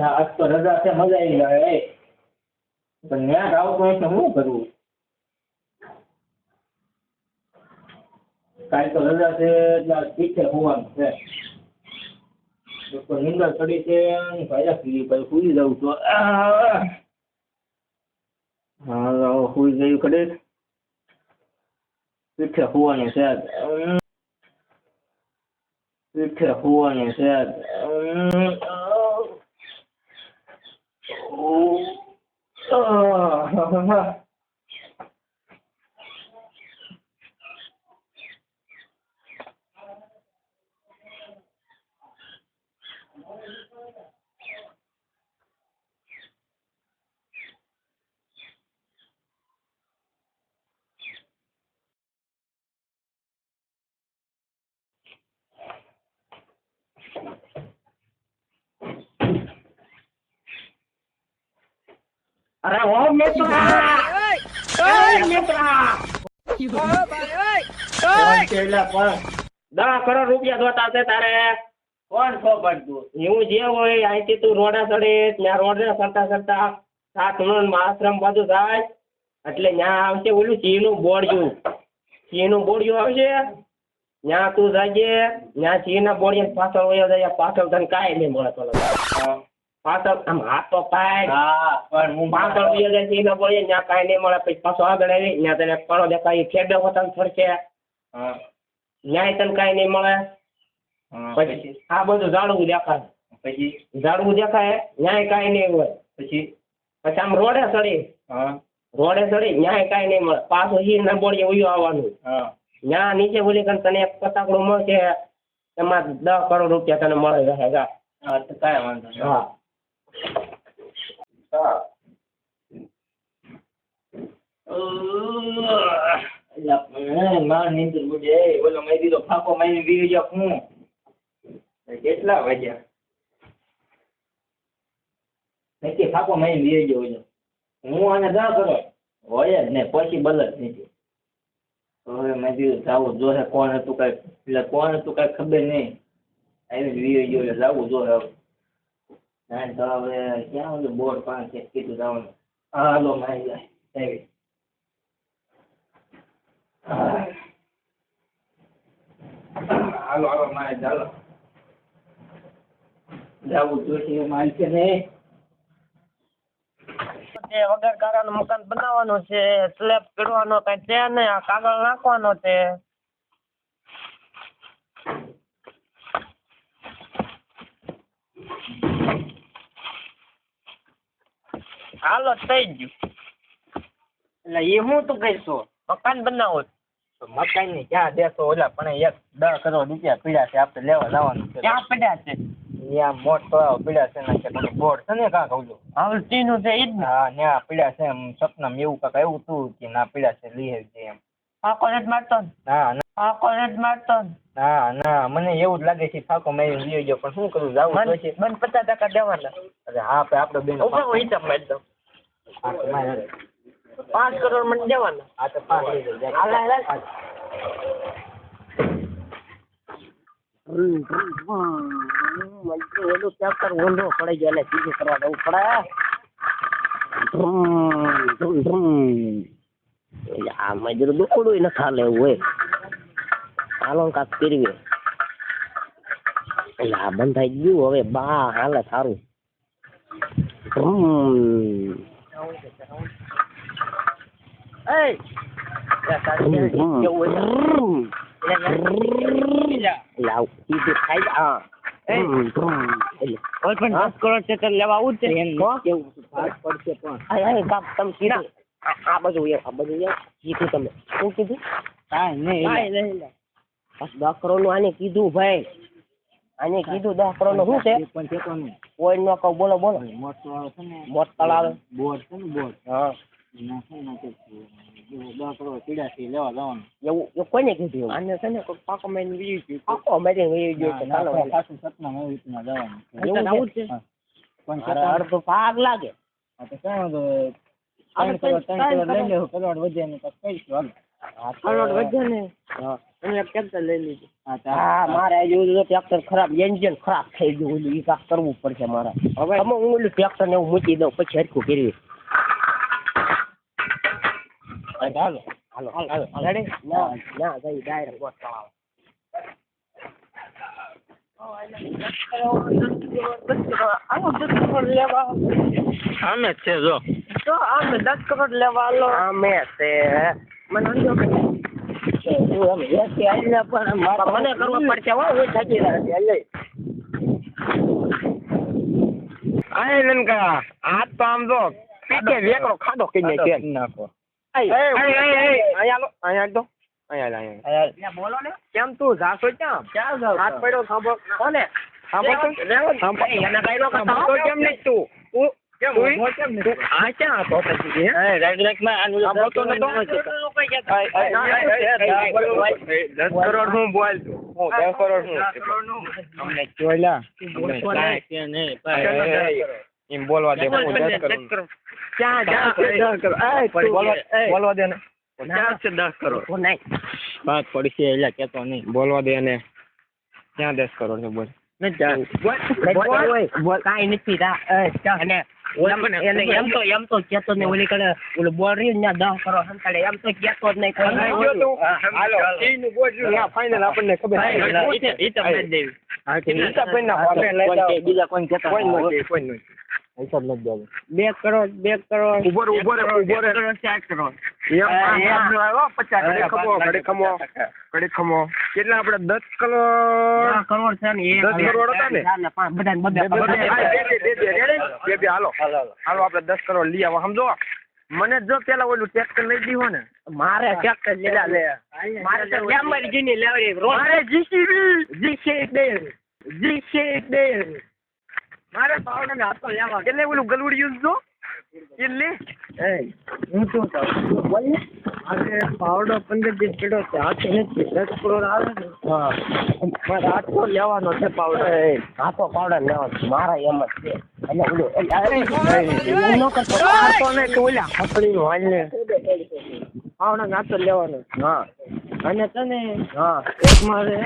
આજ તો રજા છે, મજા આવી જાય એ પણ ન્યા આવતો એટલે શું કરવું કાલ તો રજા છે, એટલે પીઠે હોવાનું છે. નિંદર ચડી છે ભાઈ પી પછી સુઈ જાઉં આહ! હા સુઈ ગયું કડે પીઠે હોવાનું છે. પીઠે હોવાનું છે અરે ઓ મિત્રા! ઓય મિત્રા! પણ? દસ કરોડ રૂપિયા જોતા છે તારે. કોણ છો તું હું જે હોય અહીંથી તું રોડા ચડે ત્યાં રોડે કરતા કરતા સાત નોન આશ્રમ બાજુ થાય એટલે ત્યાં આવશે ઓલું સિંહનું બોડિયું. સિંહનું બોડિયું આવશે. ત્યાં તું જાજે. ત્યાં સિંહના બોડિયા પાછળ વયો જાય પાછળ તને કાંઈ નહીં મળે. પાછળ આમ હાથો તો પાય પણ હું પાછળ વયો જાય સિંહના બોડિયા ત્યાં કાંઈ નહીં મળે. પછી પાછો આગળ આવી ત્યાં તને કણો દેખાય ખેડો વતન ફરશે. ન્યાય તને કાંઈ નહીં મળે. પછી આ બધું ઝાડવું દેખાય. પછી? ઝાડવું દેખાય ન્યાય કાંઈ નહીં હોય. પછી? પછી આમ રોડે ચડી. રોડે ચડી ન્યાય કાંઈ નહીં મળે. પાછું હી ના બોડીએ ઉયો આવવાનું. ન્યા નીચે બોલી કરીને તને એક પતાકડું મળશે એમાં દસ કરોડ રૂપિયા તને મળે હા તો કાંઈ વાંધો હા. હું કેટલા વાગ્યા નક્કી ફાંકો મારી વીર ગયો ઓલો હું આને જા કરો હોય જ ને પોસિબલ જ નથી હવે મેં કીધું જાવું જોશે કોણ હતું કઈ એટલે કોણ હતું કઈ ખબર નહીં આવી વીર ગયો એટલે જાવું હવે ના તો હવે ક્યાં ઓલું બોર્ડ છે, કીધું હા, હાલો, મારી જાય હાલો હાલો, મારે ચાલો જાવું જોશે માલ છે ને તે વગર કારણ મકાન બનાવવાનું છે, સ્લેબ કરવાનો કઈ છે નહીં, આ કાગળ નાખવાનો છે. હાલો થઈ ગયું. એટલે એ હું તું કહીશું? મકાન બનાવો. તો મકાનની ક્યાં દેશો ઓલા પણ એક દસ કરોડ રૂપિયા પીડ્યા છે આપણે લેવા જવાનું છે. ક્યાં પડ્યા છે? ત્યાં મોટ તળાવ પીડ્યા છે ને કે બોર્ડ. છે ને કાંક ઓલું ચીનું છે ઈ જ ને. હા ત્યાં પીડ્યા છે એમ સપનામાં એવું કાંક એવું તું કે ના પીડ્યા છે લઈ આવજે એમ. આ નથી મારતો હા ના ના. આ મારતો ના. ના મને એવું જ લાગે છે ફાકો મેં લઈ ગયો પણ શું કરું જાવું જોઈશે પચાસ ટકા દેવાના. અરે હા આપણે બેન ઊભા હોય હિસાબ મારી દઉં. પાંચ કરોડ મને દેવાના? આ તો પાંચ લઈ જજો હાલ, હાલ. એનું ચેપ્ટર ઊંધો પડી ગયો એટલે સીધું કરવા જવું પડે આ મજૂર દુકડું ન ખાલે એવું હોય. હાલો કાંક પીરવીએ એટલે આ બંધાઈ ગયું હવે બા હાલે સારું. ધ્રુમ. થાય છે, હા ધ્રુમ, ધ્રુમ. એટલે કોઈ પણ દસ કરોડ છે તો લેવા આવું છે? કેવું પડશે પણ આ કાપ તમે બાજુ આ બાજુ કીધું તમે શું કીધું કાંઈ નહીં બસ દસ કરોડનું આને કીધું ભાઈ આને કીધું દસ કરોડનું શું છે કોઈ નો કહું બોલો બોલો. મોટો આવે છે ને મોટ તળાવે. બોર્ડ છે ને બોર્ડ હા. અડધો ભાગ લાગે. કરોડ ત્રણ ત્રણ કરોડ લઈ કરોડ. લેવું કરોડ વધે ને પછી કહીશું હાલો કરોડ વધે ને હા તમે એક ટ્રેક્ટર લઈ લીધું હા મારે આજે ઓલું ટ્રેક્ટર ખરાબ એન્જિન ખરાબ થઈ ગયું ઓલું ઈ કાંઈક કરવું પડશે મારે. હવે અમે હું ઓલું ટ્રેક્ટર ને હું મૂકી દઉં પછી હરખું કરવી હાલો હાલો હાલો રેડી ના ના જઈ ડાયરેક્ટ ગોટ ચલાવો આમે જ છે જો. તો આમે દસ કરોડ લેવા આલો. આમે છે. મને સમજો કે એસી આવીને પણ મારે મને કરવું પડશે હો હું થાકી રહ્યો છું આય નનકા આ તો આમ જો પીકે વેકરો ખાડો કઈ નાખે નાખો. અહીંયા લો અહીંયા તો. અહીંયા અહીંયા બોલો ને. કેમ તું જાશો ક્યાં? ક્યાં જાવ હાથ પડ્યો સાંભળ. કોને? સાંભળ તો સાંભળ એને કઈ નો કરતા તો કેમ નહીં તું? તું કેમ? તું કેમ નહીં? આ ક્યાં હતો પછી? હે? સાંભળતો નતો? દસ કરોડ હું બોલ હું દસ કરોડ હું? અમને ચોલ્યા એમ બોલવા દે હું દસ કરોડ ક્યાં ક્યાં દસ કરોડ? એ બોલવા દે ને. ક્યાં છે દસ કરોડ? ઓ પડશે એટલે કેતો નહીં. બોલવા દે ને ક્યાં દસ કરોડ છે બોલ બોલ કાઈ નથી એને એમ તો એમ તો કેતો ને ઓલી કડે ઓલું બોલ રહ્યું ને દસ કરો સંતાડે એમ તો કેતો જ નહીં હાલો ના ફાઇનલ આપણને ખબર હા કરી નાખો આપણે બીજા કોઈ કેતા કોઈ નથી કોઈ નથી હિસાબ નથી દેવાનો બે કરોડ બે કરોડ ઊભો રે ઊભો રે ઊભો રે ચાર કરોડ કેટલા આપડે દસ કરોડ કરોડ છે ને દસ કરોડ હતા ને? ચાર ને હાલો હાલો. આપણે દસ કરોડ લઈ આવો સમજો? મને જો પેલા ઓલું ટ્રેક્ટર લઈ દીધો ને મારે ટ્રેક્ટર લેવા લે. મારે તો ગ્લેમર જીની લેવડી રોડ. મારે જીસીબી. જીસી જીસી બે મારે પાવડર ને હાથો લેવા. એટલે ઓલું ગલુડ યુઝ જો? કહું બોલ ને આજે પાવડો પંદર દિવસ પડ્યો છે હાથે નથી દસ કરોડ આવે ને હા મારે લેવાનો છે પાવડો હાથો લેવાનો છે મારા એમ જ છે એટલે ઓલું એવું ન તો ઓલા ને પાવડો લેવાનો હા અને તને હા એક મારે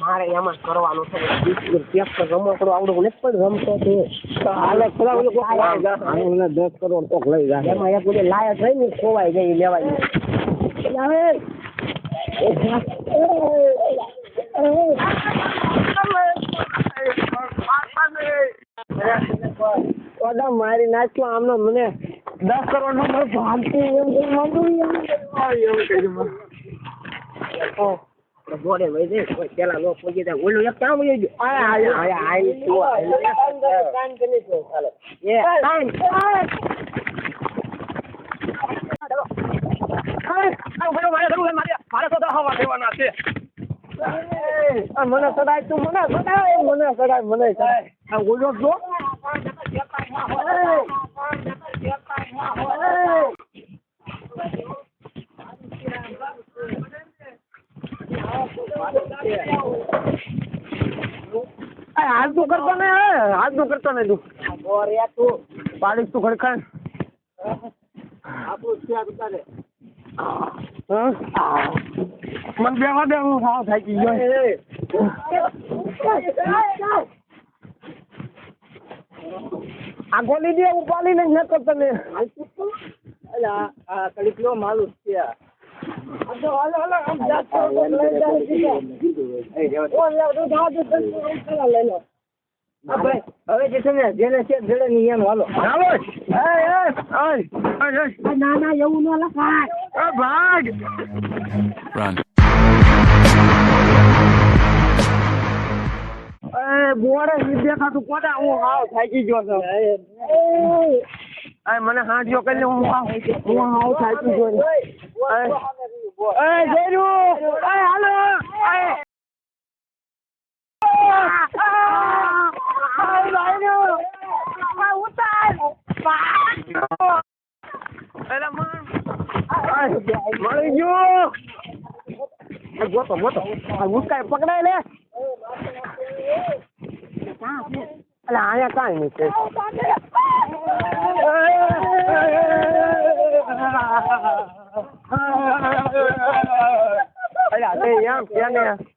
મારે એમ જ કરવાનું છે. ટ્રેક્ટર રમકડું આવડું નથી પણ રમતો તો હાલે ખરા ઓલું કોક લઈ જા હાલે દસ કરોડ કોક લઈ જા એમાં એક બધે લાયક હોય ને ખોવાઈ ગઈ લેવાય હવે મારી નાખ્યો આમનો મને દસ કરોડ નો મને ભાગતી એમ એમ કહી જોડે વહી જાય કોઈ પેલા લોકો પહોંચી જાય ઓલું એક કામ વહી ગયું. આયા આયા આયા આયા તું આયા. એ મને સદાય તું મને સદાય મને સદાય મને સડાય. આ ઓલો જો. હાથ તું કરતો ને હાથ તું કરતો ને તું. પાડીશ તું ખડખડ. હા? મને બેવા દે હું સાવ થાકી ગયો. આ ગોલી દે હું ને ન કરતો ને આ કડીક લો માલુસ છે હાલો હાલો હાલો આમ જાતો હવે જે છે ને જેને છે જડે ની એમ હાલો. હાલો એ એ એ ના ના એવું ન લખાય. ભાગ. Run. એ બોડે દેખાતું. કોટા હું હાવ થાકી ગયો છું એ મને હાંડિયો કરી લે હું હાવ. હું હાવ થાકી ગયો. એ એ જેરુ એ હાલો. એ મળી ગયો આ ગોતો ગોતો આ ઉસકાય પકડાય લે અલે આયા કાંઈ નહીં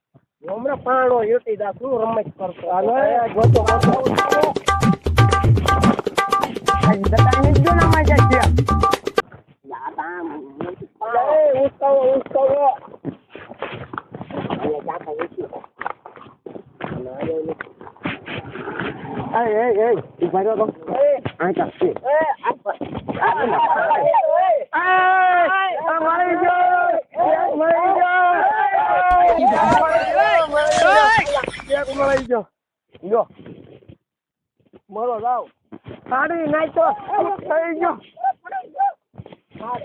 હમણાં પાણો યુટી દા શું રમત કરતો હાલો ગોતો ગોતો આજે દતાની જ ના મજા છે એ chặt gì? Ê, anh phải. Anh phải. Ê, anh mới mới vô. Anh mới vô. Vô. Mở rồi đâu? Ta